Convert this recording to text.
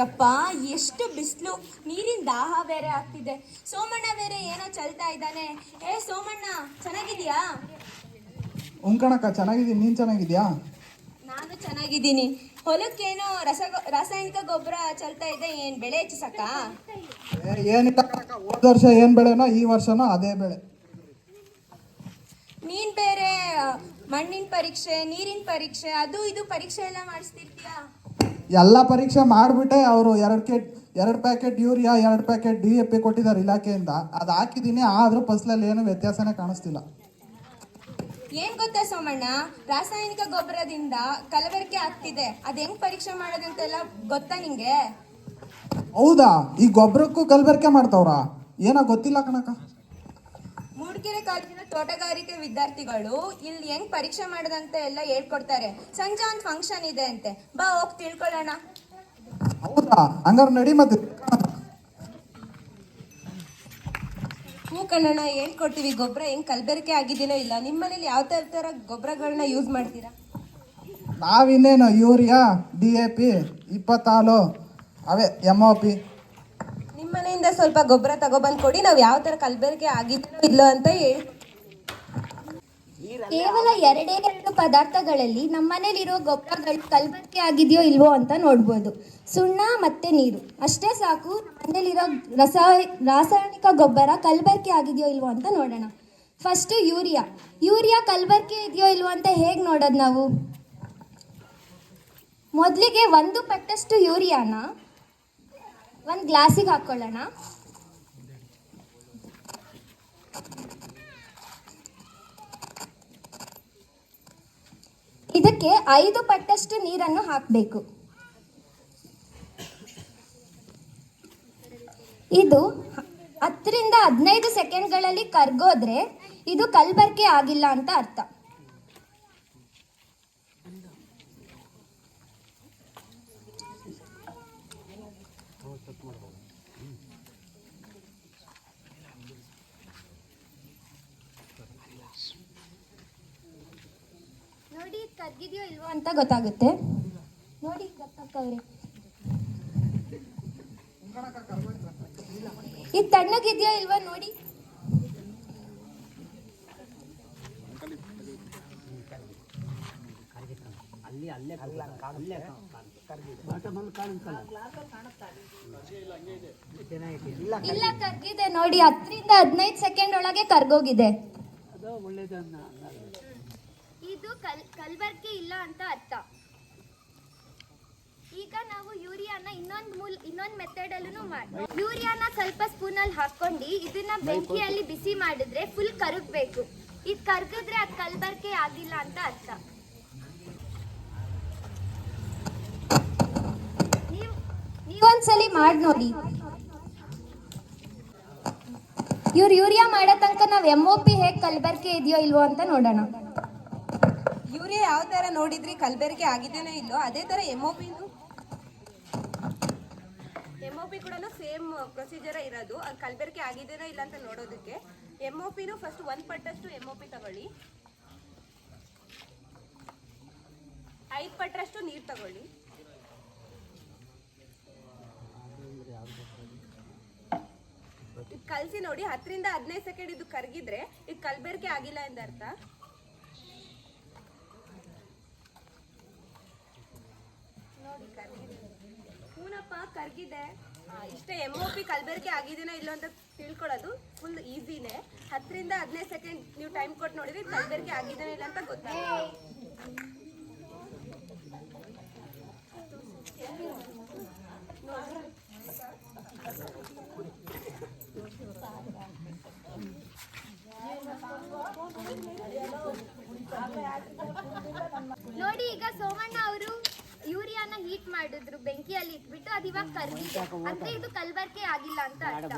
ಯಪ್ಪ ಎಷ್ಟು ಬಿಸಿಲು. ನೀರಿನ ದಾಹ ಬೇರೆ ಆಗ್ತಿದೆ. ಸೋಮಣ್ಣ ಬೇರೆ ಏನೋ ಚಲ್ತಾ ಇದ್ದಾನೆ. ಏ ಸೋಮಣ್ಣ ಚೆನ್ನಾಗಿದ್ಯಾ ಉಂಕಣಕ್ಕ ಚೆನ್ನಾಗಿದ್ದೀನಿ. ನೀನು ಚೆನ್ನಾಗಿದ್ಯಾ ನಾನು ಚೆನ್ನಾಗಿದ್ದೀನಿ. ಹೊಲಕ್ಕೇನೋ ರಸ ರಾಸಾಯನಿಕ ಗೊಬ್ಬರ ಚಲ್ತಾ ಇದೆ. ಏನ್ ಬೆಳೆ ಹೆಚ್ಚಿಸಕ್ಕ? ಏನಿಲ್ಲ ಹೋದ ವರ್ಷ ಏನು ಬೆಳೆನೋ ಈ ವರ್ಷನ ಅದೇ ಬೆಳೆ. ನೀನ್ ಬೇರೆ ಮಣ್ಣಿನ ಪರೀಕ್ಷೆ ನೀರಿನ ಪರೀಕ್ಷೆ ಅದು ಇದು ಪರೀಕ್ಷೆ ಎಲ್ಲ ಮಾಡಿಸ್ತಿರ್ತೀಯಾ? ಎಲ್ಲ ಪರೀಕ್ಷೆ ಮಾಡಿಬಿಟ್ಟೆ ಅವರು ಎರಡು ಕೆ ಎರಡು ಪ್ಯಾಕೆಟ್ ಯೂರಿಯಾ ಎರಡು ಪ್ಯಾಕೆಟ್ ಡಿ ಎ ಪಿ ಕೊಟ್ಟಿದ್ದಾರೆ ಇಲಾಖೆಯಿಂದ. ಅದು ಹಾಕಿದ್ದೀನಿ ಆದರೂ ಫಸಲಲ್ಲಿ ಏನು ವ್ಯತ್ಯಾಸನೇ ಕಾಣಿಸ್ತಿಲ್ಲ. ಏನ್ ಗೊತ್ತಾ ಸೋಮಣ್ಣ? ರಾಸಾಯನಿಕ ಗೊಬ್ಬರದಿಂದ ಕಲಬೆರಕೆ ಆಗ್ತಿದೆ. ಅದ್ ಹೆಂಗ್ ಪರೀಕ್ಷೆ ಮಾಡೋದಂತೆಲ್ಲ ಗೊತ್ತಾ ನಿಂಗೆ? ಹೌದಾ? ಈ ಗೊಬ್ಬರಕ್ಕೂ ಕಲಬೆರಕೆ ಮಾಡ್ತಾವ್ರಾ? ಏನೋ ಗೊತ್ತಿಲ್ಲ ಕಣಕ್ಕ. ಮೂಡಿಗೆರೆ ಕಾಲೇಜಿನ ತೋಟಗಾರಿಕೆ ವಿದ್ಯಾರ್ಥಿಗಳು ಇಲ್ಲಿ ಹೆಂಗ್ ಪರೀಕ್ಷೆ ಮಾಡದಂತ ಎಲ್ಲ ಹೇಳ್ಕೊಡ್ತಾರೆ. ಸಂಜೆ ಒಂದು ಫಂಕ್ಷನ್ ಇದೆ ಅಂತೆ. ಬಾ ಹೋಗ್ ತಿಳ್ಕೊಳ್ಳೋಣ. ಹೌದಾ? ಹಂಗಾರೆ ನಡಿ ಮತ್ತೆ. ಹೂ ಕಣಣ್ಣ ಹೇಳ್ಕೊಡ್ತೀವಿ ಗೊಬ್ಬರ ಹೆಂಗ್ ಕಲಬೆರಕೆ ಆಗಿದ್ದೀನೋ ಇಲ್ಲ. ನಿಮ್ಮ ಮನೇಲಿ ಯಾವ ತರ ತರ ಗೊಬ್ಬರಗಳನ್ನ ಯೂಸ್ ಮಾಡ್ತೀರಾ? ನಾವಿನ್ನೇನು ಯೂರಿಯಾ ಡಿ ಎ ಪಿ ಇಪ್ಪತ್ತಾಲು ಅವೇ ಎಂ ಒ ಪಿ ಮನೆಯಿಂದ ಸ್ವಲ್ಪ ಗೊಬ್ಬರ ತಗೋಬಂದ್ ಕೊಡಿ, ನಾವು ಯಾವ ತರ ಕಲಬೆರಕೆ ಆಗಿದ್ರು ಇಲ್ಲೋ ಅಂತ ಹೇಳಿ. ಕೇವಲ ಎರಡೇ ಎರಡು ಪದಾರ್ಥಗಳಲ್ಲಿ ನಮ್ಮನೇಲಿರೋ ಗೊಬ್ಬರಗಳು ಕಲಬೆರಕೆ ಆಗಿದೆಯೋ ಇಲ್ವೋ ಅಂತ ನೋಡ್ಬೋದು. ಸುಣ್ಣ ಮತ್ತೆ ನೀರು. ಅಷ್ಟೇ ಸಾಕು, ನಮ್ಮನೇಲಿರೋ ರಸ, ರಾಸಾಯನಿಕ ಗೊಬ್ಬರ ಕಲಬೆರಕೆ ಆಗಿದೆಯೋ ಇಲ್ವೋ ಅಂತ ನೋಡೋಣ. First urea. ಯೂರಿಯಾ ಕಲಬೆರಕೆ ಇದೆಯೋ ಇಲ್ವೋ ಅಂತ ಹೇಗೆ ನೋಡೋದು ನಾವು? ಮೊದಲಿಗೆ ಒಂದು ಪಟ್ಟಷ್ಟು ಯೂರಿಯಾನ ಒಂದು ಗ್ಲಾಸಿಗೆ ಹಾಕ್ಕೊಳ್ಳೋಣ ಇದಕ್ಕೆ ಐದು ಪಟ್ಟಷ್ಟು ನೀರನ್ನು ಹಾಕಬೇಕು. ಇದು ಹತ್ತರಿಂದ ಹದಿನೈದು ಸೆಕೆಂಡ್ಗಳಲ್ಲಿ ಕರ್ಗೋದ್ರೆ ಇದು ಕಲ್ಬರ್ಕೆ ಆಗಿಲ್ಲ ಅಂತ ಅರ್ಥ. ನೋಡಿ ಕರ್ಗಿದೆಯೋ ಇಲ್ವೋ ಅಂತ ಗೊತ್ತಾಗುತ್ತೆ. ನೋಡಿ ಗೊತ್ತಾಗ್ತವ್ರೆ. ಇದು ತಣ್ಣಗಿದ್ಯೋ ಇಲ್ವೋ ನೋಡಿ. ಇಲ್ಲ ಕರ್ಗಿದೆ ನೋಡಿ, ಹತ್ತರಿಂದ ಹದಿನೈದು ಸೆಕೆಂಡ್ ಒಳಗೆ ಕರ್ಗೋಗಿದೆ ಇದು ಕಲ್, ಕಲ್ಬರ್ಕೆ ಇಲ್ಲ ಅಂತ ಅರ್ಥ. ಈಗ ನಾವು ಯೂರಿಯಾನ ಇನ್ನೊಂದು ಮೂಲ, ಇನ್ನೊಂದು ಮೆಥಡಲ್ಲೂ ಮಾಡಿ ಯೂರಿಯಾನ ಸ್ವಲ್ಪ ಸ್ಪೂನಲ್ಲಿ ಹಾಕೊಂಡು ಇದನ್ನ ಬೆಂಕಿಯಲ್ಲಿ ಬಿಸಿ ಮಾಡಿದ್ರೆ ಫುಲ್ ಕರಗಬೇಕು. ಇದು ಕರ್ಗಿದ್ರೆ ಅದು ಕಲ್ಬರ್ಕೆ ಆಗಿಲ್ಲ ಅಂತ ಅರ್ಥ. ಒಂದ್ಸಲಿ ಮಾಡಿ ನೋಡಿ. ಇವ್ರು ಯೂರಿಯಾ ಮಾಡೋ ತನಕ ನಾವು ಎಂ ಒ ಪಿ ಹೇಗೆ ಕಲ್ಬರ್ಕೆ ಇದೆಯೋ ಇಲ್ವೋ ಅಂತ ನೋಡೋಣ. ಯೂರಿಯಾ ಯಾವ ತರ ನೋಡಿದ್ರಿ? ಕಲಬೆರಕೆ ಆಗಿದ್ದೇನೆ ಇಲ್ಲೋ, ಅದೇ ತರ ಎಂ ಒ ಪಿನು ಎಂ ಒ ಪಿ ಕೂಡ ಸೇಮ್ ಪ್ರೊಸೀಜರ್ ಇರೋದು. ಅದು ಕಲಬೆರಕೆ ಆಗಿದ್ದೇನೆ ಇಲ್ಲ ಅಂತ ನೋಡೋದಕ್ಕೆ. ಎಂ ಒ ಪಿನು ಫಸ್ಟ್ ಒಂದು ಪಟ್ಟಷ್ಟು ಎಂ ಒ ಪಿ ತಗೊಳ್ಳಿ. ಐದು ಪಟ್ಟರಷ್ಟು ನೀರು ತಗೊಳ್ಳಿ. ಇದು ಕಲಸಿ ನೋಡಿ, ಹತ್ತರಿಂದ ಹದಿನೈದು ಸೆಕೆಂಡ್ ಇದು ಕರಗಿದ್ರೆ, ಇದು ಕಲಬೆರಕೆ ಆಗಿಲ್ಲ ಎಂದರ್ಥ? ಹೂನಪ್ಪ ಕರ್ಗಿದೆ ಇಷ್ಟೇ ಎಂ ಒ ಪಿ ಕಲಬೆರಕೆ ಆಗಿದೆನೋ ಇಲ್ಲೋ ಅಂತ ತಿಳ್ಕೊಳ್ಳೋದು ಫುಲ್ ಈಸಿನೇ ಹತ್ತರಿಂದ ಹದಿನೈದು ಸೆಕೆಂಡ್ ನೀವು ಟೈಮ್ ಕೊಟ್ಟು ನೋಡಿದ್ರೆ ಕಲಬೆರಕೆ ಆಗಿದೆನೋ ಇಲ್ಲ ಅಂತ ಗೊತ್ತಾಗುತ್ತೆ ನೋಡಿ, ಈಗ ಸೋಮಣ್ಣ ಮಾಡಿದ್ರು ಬೆಂಕಿಯಲ್ಲಿ ಇಟ್ಬಿಟ್ಟು ಅದು ಇವಾಗ ಕರ್ಗಿದೆ ಅಂದ್ರೆ ಇದು ಕಲ್ಬರ್ಕೆ ಆಗಿಲ್ಲ ಅಂತ ಅರ್ಥ.